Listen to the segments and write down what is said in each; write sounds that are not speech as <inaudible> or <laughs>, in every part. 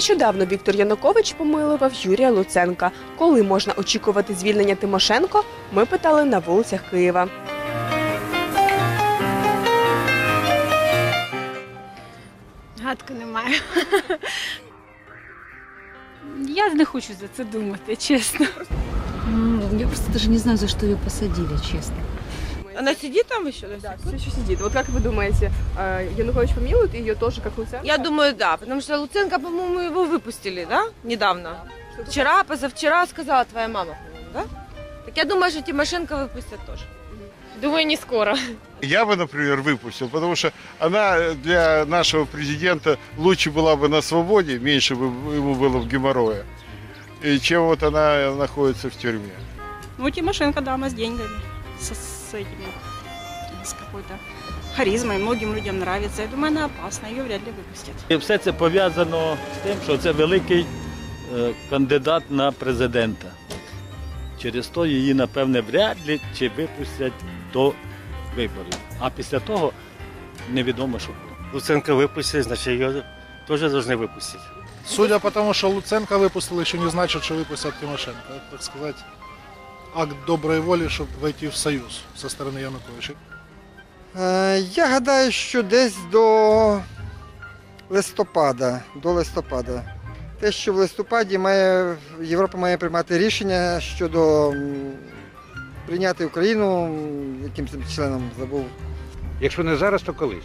Нещодавно Віктор Янукович помилував Юрія Луценка. Коли можна очікувати звільнення Тимошенко? Ми питали на вулицях Києва. Гадки немає. <laughs> Я не хочу за це думати, чесно. Я просто даже не знаю, за что ее посадили, честно. Она сидит там еще? Да, все еще сидит. Вот как вы думаете, э, Янукович помилует ее тоже, как Луценко? Я думаю, да, потому что Луценко, по-моему, его выпустили, да, недавно. Вчера, позавчера сказала твоя мама, по-моему, да? Так я думаю, что Тимошенко выпустят тоже. Думаю, не скоро. Я бы, например, выпустил, потому что она для нашего президента лучше была бы на свободе, меньше бы ему было в геморрое, и чем вот она находится в тюрьме. Ну, Тимошенко дама с деньгами, с этими, с какой-то харизмой. Многим людям нравится. Я думаю, она опасна, ее вряд ли выпустят. І все це пов'язано з тим, що це великий е, кандидат на президента. Через то її, напевне, вряд ли чи випустять до виборів. А після того невідомо, що буде. Луценко выпустили, значит, ее тоже должны выпустить. Судя по тому, что Луценко выпустил, еще не значит, что выпустят Тимошенко. Это, так сказать, акт доброй воли, чтобы войти в союз со стороны Януковича. Е, Я гадаю, що десь до листопада. До листопада. Те, що в листопаді має, Європа має приймати рішення щодо прийняти Україну, якимось членом забув. Якщо не зараз, то колись.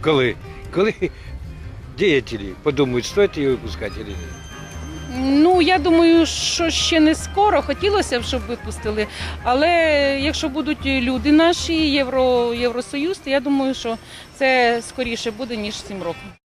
Коли? Коли діятелі подумають, стоїть її випускати чи ні. Ну, я думаю, що ще не скоро. Хотілося б, щоб випустили. Але якщо будуть люди наші, Євро, Євросоюз, то я думаю, що це скоріше буде, ніж 7 років.